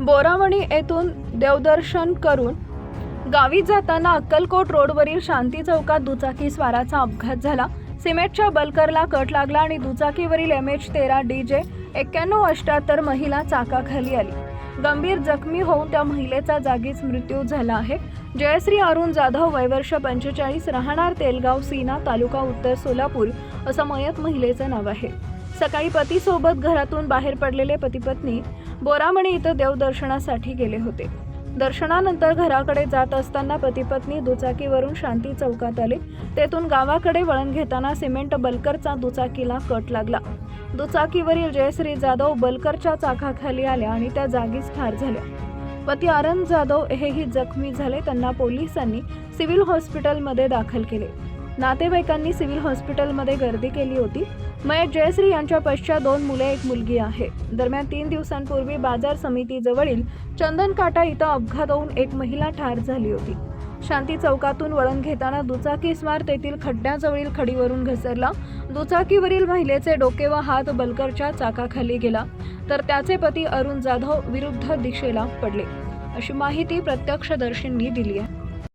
बोरावणी येथून देवदर्शन करून गावी जाताना अक्कलकोट रोडवरील शांती चौकात दुचाकी स्वाराचा अपघात झाला. सिमेंटच्या बलकरला कट लागला आणि दुचाकीवरील एम एच तेरा डी जे एक्क्याण्णव अष्ट्याहत्तर महिला चाकाखाली आली. गंभीर जखमी होऊन त्या महिलेचा जागीच मृत्यू झाला आहे. जयश्री अरुण जाधव वयवर्ष पंचेचाळीस राहणार तेलगाव सीना तालुका उत्तर सोलापूर असं मयत महिलेचं नाव आहे. सकाळी पतीसोबत घरातून बाहेर पडलेले पतीपत्नी बोरामणी इथं देवदर्शनासाठी गेले होते. दर्शनानंतर घराकडे जात असताना पतीपत्नी दुचाकीवरून शांती चौकात आले. तेथून गावाकडे वळण घेताना सिमेंट बलकरचा दुचाकीला कट लागला. दुचाकीवरील जयश्री जाधव बलकरच्या चाकाखाली आल्या आणि त्या जागीच ठार झाल्या. पती आनंद जाधव हेही जखमी झाले त्यांना पोलिसांनी सिव्हिल हॉस्पिटलमध्ये दाखल केले. नातेवाईकांनी सिव्हिल हॉस्पिटलमध्ये गर्दी केली होती. मयत जयश्री यांच्या पश्चात दोन मुले एक मुलगी आहे. दरम्यान तीन दिवसांपूर्वी बाजार समितीजवळील चंदनकाटा इथं अपघात होऊन एक महिला ठार झाली होती. शांती चौकातून वळण घेताना दुचाकी स्वार तेथील खड्ड्याजवळील खडीवरून घसरला. दुचाकीवरील महिलेचे डोके व हात बलकरच्या चाकाखाली गेला. तर त्याचे पती अरुण जाधव विरुद्ध दिशेला पडले. अशी माहिती प्रत्यक्षदर्शींनी दिली आहे.